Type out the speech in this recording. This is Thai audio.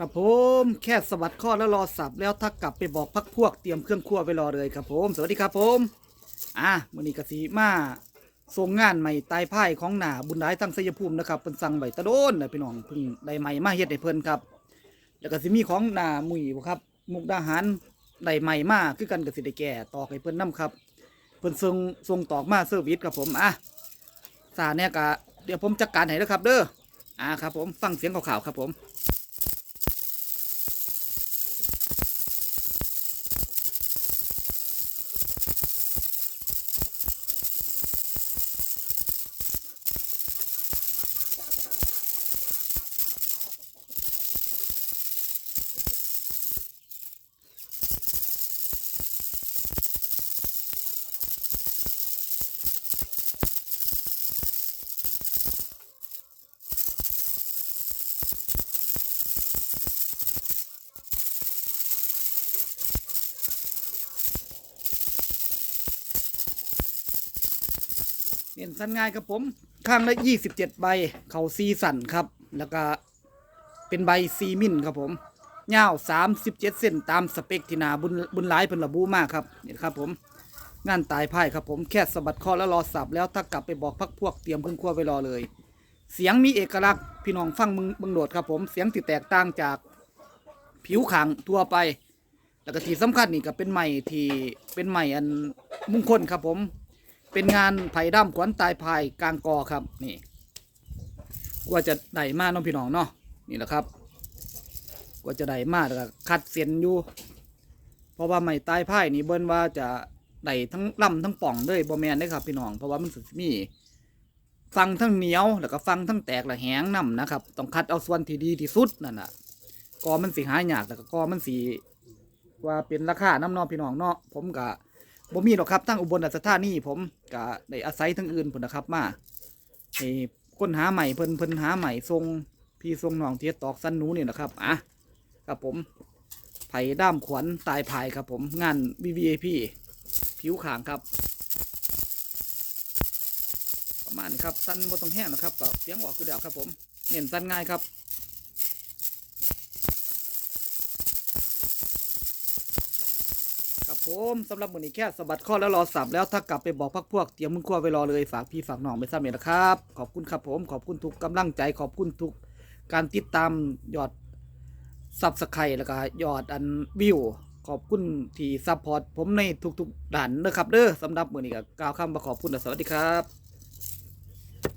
ครับผมแค่สวัสดข้อแล้วรอสับแล้วถ้ากลับไปบอกพักพวกเตรียมเครื่องครัวไว้รอเลยครับผม สวัสดีครับผมอะมือนี้กสีมาส่งงานใหม่ตายพ่ายของหนาบุญร้ายทั้งสยภูมินะครับเป็นสั่งใบตะโดนนะพี่น้องเพิ่งได้ใหม่มาเฮ็ดให้เพิ่นครับแล้วก็สิมีของหนามุยบ่ครับมุกดาหารได้ใหม่มาคือกันกับสิได้แก่ตอกให้เพิ่นนํครับเพิ่นส่งส่งตอกมาเซอร์วิสครับผมอะสาเนี่ยกะเดี๋ยวผมจัดการให้แล้วครับ เด้ออ่าครับผมฟังเสียงข่าวๆครับผม เปลี่ยนสันง่ายครับผม ข้างละยี่สิบเจ็ดใบ เขาซีสันครับ แล้วก็เป็นใบซีมินครับผมยาวสามสิบเจ็ดเส้นตามสเปคที่นาบุญบุญหลายเพิ่นระบุมากครับนี่ครับผม งานตายพ่ายครับผมแค่สะบัดคอแล้วรอสับแล้วถ้ากลับไปบอกพักพวกเตรียมเครื่องครัวไว้รอเลย เสียงมีเอกลักษณ์พี่น้องฟังมึงเบังโดดครับผมเสียงที่แตกต่างจากผิวขางทั่วไป แล้วก็ที่สำคัญนี่ก็เป็นใหม่ที่เป็นใหม่อันมุ่งคลครับผม เป็นงานไผ่ดำขวัญตายพายกลางกอครับนี่ ว่าจะได้มาน้องพี่น้องเนาะนี่แหละครับกว่าจะได้มาแล้วก็คัดเส้นอยู่ เพราะว่าไม่ตายพายนี่เบิ้นว่าจะได้ทั้งลำทั้งป่องเลยบ่แมนได้ครับพี่น้องเพราะว่ามันสิมีฟังทั้งเหนียวแล้วก็ฟังทั้งแตกและแหงนํนะครับ ต้องคัดเอาส่วนที่ดีที่สุดนั่นน่ะกอมันสิหายากแต่ก็กอมันสีว่าเป็นราคาน้ำนอพี่น้องเนาะผมก็ บ่มีหรอกครับตั้งอุบลราชธานีผมก็ได้อาศัยทั้งอื่นพุ่นนะครับมาให้ค้นหาใหม่เพิ่นเพิ่นหาใหม่ทรงพี่ทรงน้องเทียตอกสันนูนี่นะครับอะครับผมไผ่ด้ามขวัญตายพายครับผมงาน VVAP ผิวขางครับ ประมาณนี้ครับสั้นบ่ต้องแห้งนะครับก็เสียงออกคือเดียวครับผมเน้นสั้นง่ายครับ ครับผมสำหรับมือนี้แค่สะบัดข้อแล้วรอสับแล้วถ้ากลับไปบอกพักพวกเตรียมมึงขั้วไว้รอเลยฝากพี่ฝากน้องไปซ้ำเองนะครับ ขอบคุณครับผม ขอบคุณทุกกำลังใจ ขอบคุณทุกการติดตามยอดซับสไครแล้วก็ยอดอันวิว ขอบคุณที่ซัพพอร์ตผมในทุกๆด่านนะครับเด้อสำหรับมือนี้ก็กล่าวคำประขอบคุณและสวัสดีครับ